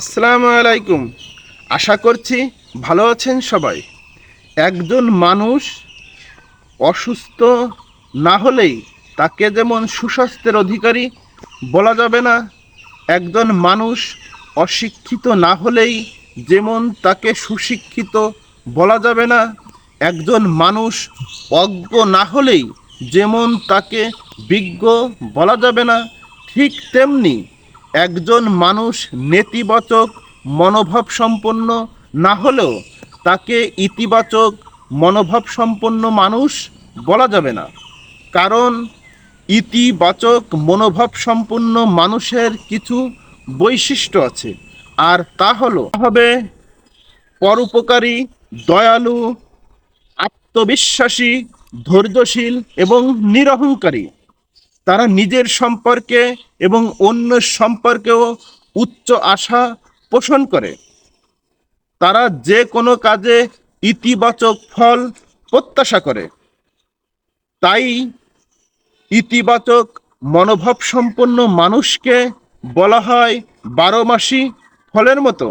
আসসালামু আলাইকুম। আশা করছি ভালো আছেন সবাই। একজন মানুষ অসুস্থ না হলেই তাকে যেমন সুস্বাস্থ্যের অধিকারী বলা যাবে না, একজন মানুষ অশিক্ষিত না হলেই যেমন তাকে সুশিক্ষিত বলা যাবে না, একজন মানুষ অজ্ঞ না হলেই যেমন তাকে বিজ্ঞ বলা যাবে না, ঠিক তেমনি একজন মানুষ নেতিবাচক মনোভাব সম্পন্ন না হলেও তাকে ইতিবাচক মনোভাব সম্পন্ন মানুষ বলা যাবে না। কারণ ইতিবাচক মনোভাব সম্পন্ন মানুষের কিছু বৈশিষ্ট্য আছে। আর তা হলো হবে পরোপকারী, দয়ালু, আত্মবিশ্বাসী, ধৈর্যশীল এবং নিরহংকারী। তারা নিজের সম্পর্কে এবং অন্য সম্পর্কেও উচ্চ আশা পোষণ করে। তারা যে কোনো কাজে ইতিবাচক ফল প্রত্যাশা করে। তাই ইতিবাচক মনোভাব সম্পন্ন মানুষকে বলা হয় বারো মাসি ফলের মতো।